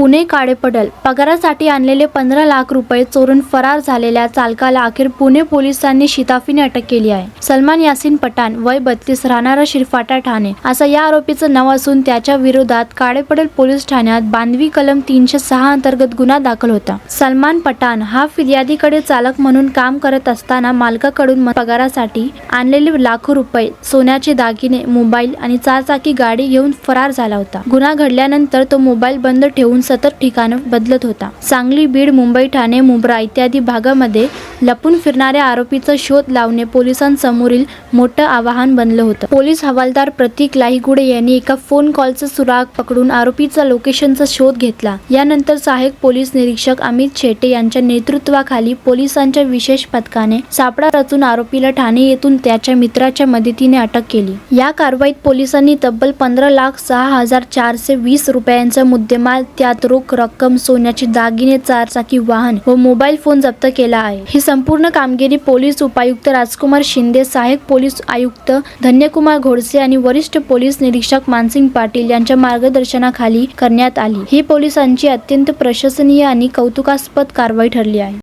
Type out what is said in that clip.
पुणे काळेपडल पगारासाठी आणलेले पंधरा लाख रुपये चोरून फरार झालेल्या चालकाला अखेर पुणे पोलिसांनी शिताफीने अटक केली आहे. सलमान यासिन पठाण वय बत्तीस राहणारा शिरफाटा ठाणे असं या आरोपीचं नाव असून त्याच्या विरोधात काळेपडल पोलीस ठाण्यात बांधवी कलम तीनशे सहा अंतर्गत गुन्हा दाखल होता. सलमान पठाण हा फिर्यादीकडे चालक म्हणून काम करत असताना मालकाकडून पगारासाठी आणलेले लाखो रुपये सोन्याचे दागिने मोबाईल आणि चारचाकी गाडी घेऊन फरार झाला होता. गुन्हा घडल्यानंतर तो मोबाईल बंद ठेवून सतत ठिकाणं बदलत होता. सांगली बीड मुंबई ठाणे मुंब्रा इत्यादी भागामध्ये लपून फिरणाऱ्या आरोपीचा शोध लावणे पोलिसांसमोरील मोठं आव्हान बनलं होतं. पोलीस हवालदार प्रतीक लाहीगुडे यांनी एका फोन कॉलचा सुराग पकडून आरोपीचा लोकेशनचा शोध घेतला. यानंतर सहाय्यक पोलीस निरीक्षक अमित शेटे यांच्या नेतृत्वाखाली पोलिसांच्या विशेष पथकाने सापळा रचून आरोपीला ठाणे येथून त्याच्या मित्राच्या मदतीने अटक केली. या कारवाईत पोलिसांनी तब्बल पंधरा लाख सहा हजार चारशे वीस रुपयांचा मुद्देमाल त्यात रोख रक्कम सोन्याचे दागिने चारचाकी वाहन व मोबाईल फोन जप्त केला आहे. ही संपूर्ण कामगिरी पोलीस उपायुक्त राजकुमार शिंदे सहाय्यक पोलीस आयुक्त धन्यकुमार घोडसे आणि वरिष्ठ पोलीस निरीक्षक मानसिंग पाटील यांच्या मार्गदर्शनाखाली करण्यात आली. ही पोलिसांची अत्यंत प्रशंसनीय आणि कौतुकास्पद कारवाई ठरली आहे.